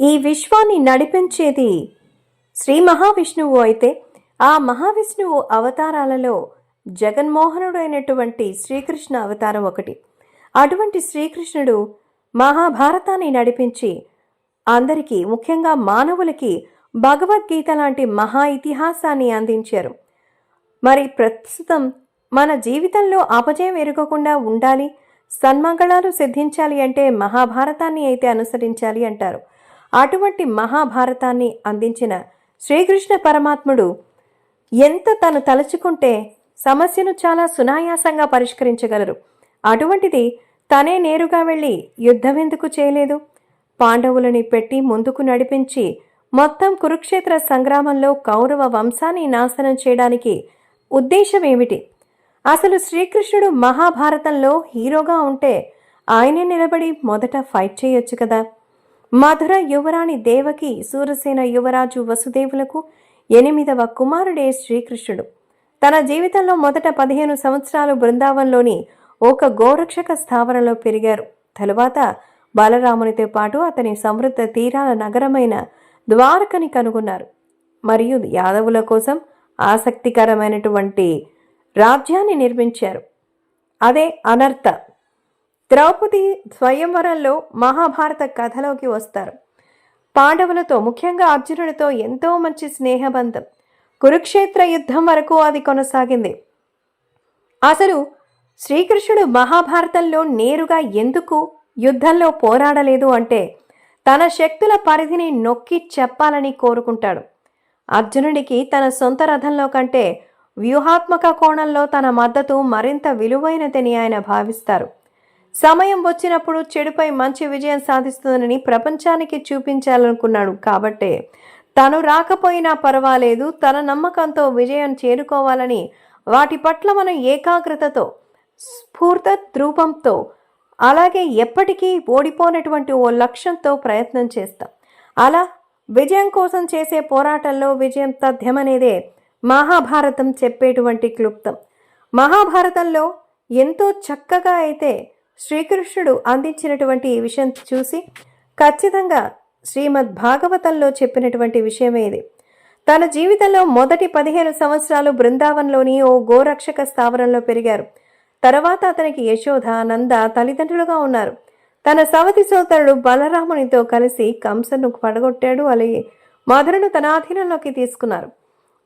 ఈ విశ్వాన్ని నడిపించేది శ్రీ మహావిష్ణువు అయితే. ఆ మహావిష్ణువు అవతారాలలో జగన్మోహనుడైనటువంటి శ్రీకృష్ణ అవతారం ఒకటి. అటువంటి శ్రీకృష్ణుడు మహాభారతాన్ని నడిపించి అందరికీ ముఖ్యంగా మానవులకి భగవద్గీత లాంటి మహా ఇతిహాసాన్ని అందించారు. మరి ప్రస్తుతం మన జీవితంలో అపజయం ఎరగకుండా ఉండాలి సన్మంగళాలు సిద్ధించాలి అంటే మహాభారతాన్ని అయితే అనుసరించాలి అంటారు. అటువంటి మహాభారతాన్ని అందించిన శ్రీకృష్ణ పరమాత్ముడు ఎంత తను తలుచుకుంటే సమస్యను చాలా సునాయాసంగా పరిష్కరించగలరు. అటువంటిది తనే నేరుగా వెళ్ళి యుద్ధం ఎందుకు చేయలేదు? పాండవులని పెట్టి ముందుకు నడిపించి మొత్తం కురుక్షేత్ర సంగ్రామంలో కౌరవ వంశాన్ని నాశనం చేయడానికి ఉద్దేశం ఏమిటి అసలు శ్రీకృష్ణుడు మహాభారతంలో హీరోగా ఉంటే ఆయనే నిలబడి మొదట ఫైట్ చేయొచ్చు కదా? మధుర యువరాణి దేవకి సూరసేన యువరాజు వసుదేవులకు ఎనిమిదవ కుమారుడే శ్రీకృష్ణుడు. తన జీవితంలో మొదట పదిహేను సంవత్సరాలు బృందావనంలోని ఒక గోరక్షక స్థావరంలో పెరిగారు. తరువాత బాలరామునితో పాటు అతని సమృద్ధ తీరాల నగరమైన ద్వారకని కనుగొన్నారు. మరియు యాదవుల కోసం ఆసక్తికరమైనటువంటి రాజ్యాన్ని నిర్మించారు. అదే అనర్థ ద్రౌపది స్వయంవరంలో మహాభారత కథలోకి వస్తారు. పాండవులతో ముఖ్యంగా అర్జునుడితో ఎంతో మంచి స్నేహబంధం. కురుక్షేత్ర యుద్ధం వరకు అది కొనసాగింది. అసలు శ్రీకృష్ణుడు మహాభారతంలో నేరుగా ఎందుకు యుద్ధంలో పోరాడలేదు అంటే తన శక్తుల పరిధిని నొక్కి చెప్పాలని కోరుకుంటాడు. అర్జునుడికి తన సొంత రథంలో కంటే వ్యూహాత్మక కోణంలో తన మద్దతు మరింత విలువైనదని ఆయన భావిస్తారు. సమయం వచ్చినప్పుడు చెడుపై మంచి విజయం సాధిస్తుందని ప్రపంచానికి చూపించాలనుకున్నాడు. కాబట్టే తను రాకపోయినా పర్వాలేదు తన నమ్మకంతో విజయం చేరుకోవాలని వాటి పట్ల మనం ఏకాగ్రతతో స్ఫూర్త ధ్రువంతో అలాగే ఎప్పటికీ ఓడిపోనటువంటి ఓ లక్ష్యంతో ప్రయత్నం చేస్తాం. అలా విజయం కోసం చేసే పోరాటంలో విజయం తథ్యమనేదే మహాభారతం చెప్పేటువంటి క్లుప్తం. మహాభారతంలో ఎంతో చక్కగా అయితే శ్రీకృష్ణుడు అందించినటువంటి ఈ విషయం చూసి ఖచ్చితంగా శ్రీమద్ భాగవతంలో చెప్పినటువంటి విషయమే ఇది. తన జీవితంలో మొదటి పదిహేను సంవత్సరాలు బృందావనంలోని ఓ గోరక్షక స్థావరంలో పెరిగారు. తర్వాత అతనికి యశోధ నంద తల్లిదండ్రులుగా ఉన్నారు. తన సవతి సోదరుడు బలరామునితో కలిసి కంసను పడగొట్టాడు అలాగే మధురను తన ఆధీనంలోకి తీసుకున్నారు.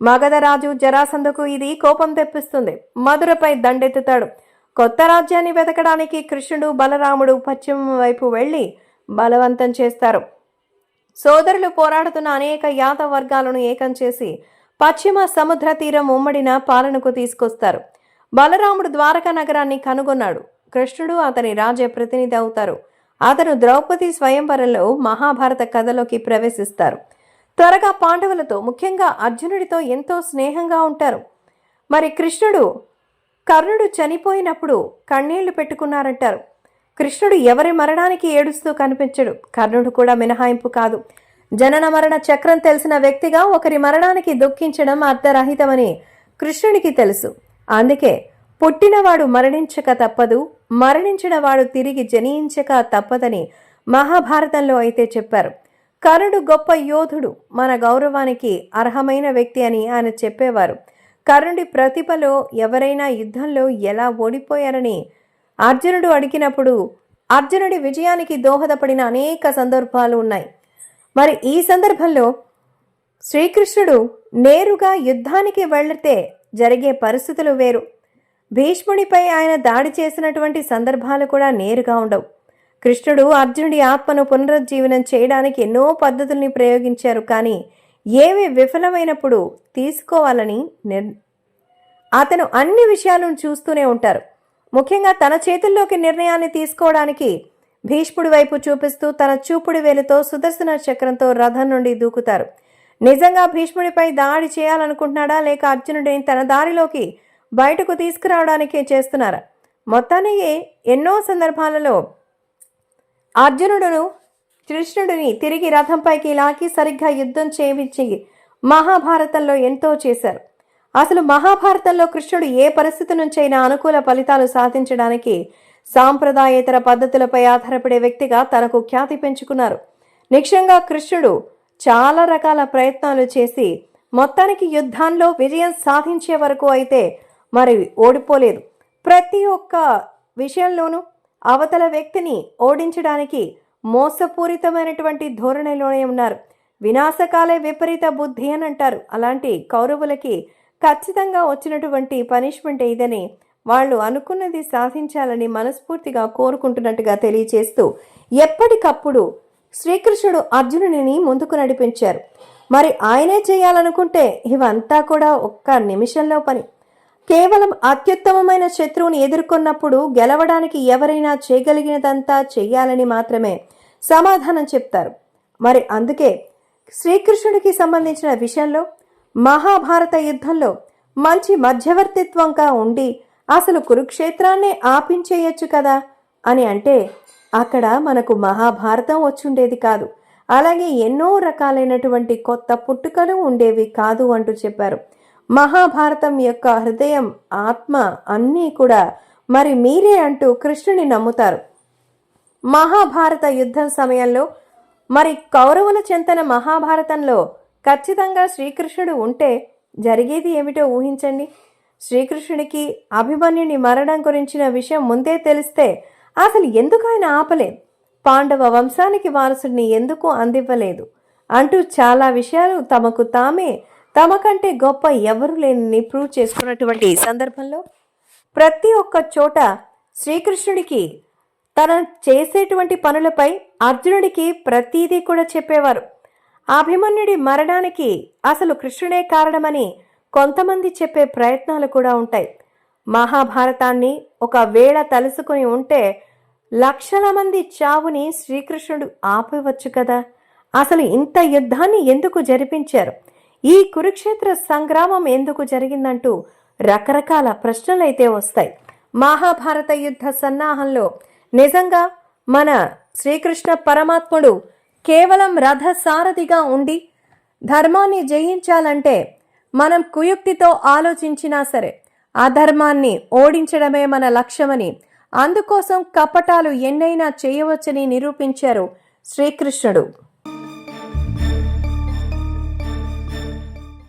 మగధరాజు జరాసంధకు ఇది కోపం తెప్పిస్తుంది. మధురపై దండెత్తుతాడు. కొత్త రాజ్యాన్ని వెతకడానికి కృష్ణుడు బలరాముడు పశ్చిమ వైపు వెళ్ళి బలవంతం చేస్తారు. సోదరులు పోరాడుతున్న అనేక యాదవ వర్గాలను ఏకం చేసి పశ్చిమ సముద్ర తీరం ఉమ్మడిన పాలనకు తీసుకొస్తారు. బలరాముడు ద్వారకా నగరాన్ని కనుగొన్నాడు. కృష్ణుడు అతని రాజ్య ప్రతినిధి అవుతారు. అతను ద్రౌపది స్వయంవరంలో మహాభారత కథలోకి ప్రవేశిస్తారు. త్వరగా పాండవులతో ముఖ్యంగా అర్జునుడితో ఎంతో స్నేహంగా ఉంటారు. మరి కృష్ణుడు కర్ణుడు చనిపోయినప్పుడు కన్నీళ్ళు పెట్టుకున్నారంటారు. కృష్ణుడు ఎవరి మరణానికి ఏడుస్తూ కనిపించడు. కర్ణుడు కూడా మినహాయింపు కాదు. జనన మరణ చక్రం తెలిసిన వ్యక్తిగా ఒకరి మరణానికి దుఃఖించడం అర్థరహితమని కృష్ణుడికి తెలుసు. అందుకే పుట్టినవాడు మరణించక తప్పదు మరణించినవాడు తిరిగి జనించక తప్పదని మహాభారతంలో అయితే చెప్పారు. కర్ణుడు గొప్ప యోధుడు మన గౌరవానికి అర్హమైన వ్యక్తి అని ఆయన చెప్పేవారు. కర్ణుడి ప్రతిభలో ఎవరైనా యుద్ధంలో ఎలా ఓడిపోయారని అర్జునుడు అడిగినప్పుడు అర్జునుడి విజయానికి దోహదపడిన అనేక సందర్భాలు ఉన్నాయి. మరి ఈ సందర్భంలో శ్రీకృష్ణుడు నేరుగా యుద్ధానికి వెళితే జరిగే పరిస్థితులు వేరు. భీష్ముడిపై ఆయన దాడి చేసినటువంటి సందర్భాలు కూడా నేరుగా ఉండవు. కృష్ణుడు అర్జునుడి ఆత్మను పునరుజ్జీవనం చేయడానికి ఎన్నో పద్ధతుల్ని ప్రయోగించారు కానీ ఏవి విఫలమైనప్పుడు తీసుకోవాలని నిర్ అతను అన్ని విషయాలను చూస్తూనే ఉంటారు. ముఖ్యంగా తన చేతుల్లోకి నిర్ణయాన్ని తీసుకోవడానికి భీష్ముడి వైపు చూపిస్తూ తన చూపుడు వేలుతో సుదర్శన చక్రంతో రథం నుండి దూకుతారు. నిజంగా భీష్ముడిపై దాడి చేయాలనుకుంటున్నాడా లేక అర్జునుడిని తన దారిలోకి బయటకు తీసుకురావడానికే చేస్తున్నారా? మొత్తానికి ఎన్నో సందర్భాలలో అర్జునుడును కృష్ణుడిని తిరిగి రథంపైకి లాగి సరిగ్గా యుద్ధం చేయించి మహాభారతంలో ఎంతో చేశారు. అసలు మహాభారతంలో కృష్ణుడు ఏ పరిస్థితి నుంచైనా అనుకూల ఫలితాలు సాధించడానికి సాంప్రదాయేతర పద్ధతులపై ఆధారపడే వ్యక్తిగా తనకు ఖ్యాతి పెంచుకున్నారు. నిక్షంగా కృష్ణుడు చాలా రకాల ప్రయత్నాలు చేసి మొత్తానికి యుద్ధాల్లో విజయం సాధించే వరకు అయితే మరి ఓడిపోలేదు. ప్రతి ఒక్క విషయంలోనూ అవతల వ్యక్తిని ఓడించడానికి మోసపూరితమైనటువంటి ధోరణిలోనే ఉన్నారు. వినాశకాలే విపరీత బుద్ధి అని అంటారు. అలాంటి కౌరవులకి ఖచ్చితంగా వచ్చినటువంటి పనిష్మెంట్ ఇదని వాళ్ళు అనుకున్నది సాధించాలని మనస్ఫూర్తిగా కోరుకుంటున్నట్టుగా తెలియచేస్తూ ఎప్పటికప్పుడు శ్రీకృష్ణుడు అర్జునుడిని ముందుకు నడిపించారు. మరి ఆయనే చేయాలనుకుంటే ఇవంతా కూడా ఒక్క నిమిషంలో పని. కేవలం అత్యుత్తమమైన శత్రువుని ఎదుర్కొన్నప్పుడు గెలవడానికి ఎవరైనా చేయగలిగినదంతా చేయాలని మాత్రమే సమాధానం చెప్తారు. మరి అందుకే శ్రీకృష్ణుడికి సంబంధించిన విషయంలో మహాభారత యుద్ధంలో మంచి మధ్యవర్తిత్వంగా ఉండి అసలు కురుక్షేత్రాన్నే ఆపించేయచ్చు కదా అని అంటే అక్కడ మనకు మహాభారతం వచ్చుండేది కాదు. అలాగే ఎన్నో రకాలైనటువంటి కొత్త పుట్టుకలు ఉండేవి కాదు అంటూ చెప్పారు. మహాభారతం యొక్క హృదయం ఆత్మ అన్నీ కూడా మరి మీరే అంటూ కృష్ణుని నమ్ముతారు. మహాభారత యుద్ధం సమయంలో మరి కౌరవుల చెంతన మహాభారతంలో ఖచ్చితంగా శ్రీకృష్ణుడు ఉంటే జరిగేది ఏమిటో ఊహించండి. శ్రీకృష్ణుడికి అభిమన్యుని మరణం గురించిన విషయం ముందే తెలిస్తే అసలు ఎందుకు ఆయన ఆపలేదు పాండవ వంశానికి వారసుడిని ఎందుకు అందివ్వలేదు? అంటూ చాలా విషయాలు తమకు తామే తమకంటే గొప్ప ఎవరు లేని ప్రూవ్ చేసుకున్నటువంటి సందర్భంలో ప్రతి ఒక్క చోట శ్రీకృష్ణుడికి తన చేసేటువంటి పనులపై అర్జునుడికి ప్రతీదీ కూడా చెప్పేవారు. అభిమన్యుడి మరణానికి అసలు కృష్ణుడే కారణమని కొంతమంది చెప్పే ప్రయత్నాలు కూడా ఉంటాయి. మహాభారతాన్ని ఒక వేళ తలుసుకుని ఉంటే లక్షల మంది చావుని శ్రీకృష్ణుడు ఆపవచ్చు కదా? అసలు ఇంత యుద్ధాన్ని ఎందుకు జరిపించారు? ఈ కురుక్షేత్ర సంగ్రామం ఎందుకు జరిగిందంటూ రకరకాల ప్రశ్నలైతే వస్తాయి. మహాభారత యుద్ధ సన్నాహంలో నిజంగా మన శ్రీకృష్ణ పరమాత్ముడు కేవలం రథ సారథిగా ఉండి ధర్మాన్ని జయించాలంటే మనం కుయుక్తితో ఆలోచించినా సరే అధర్మాన్ని ఓడించడమే మన లక్ష్యమని అందుకోసం కపటాలు ఎన్నైనా చేయవచ్చని నిరూపించారు శ్రీకృష్ణుడు.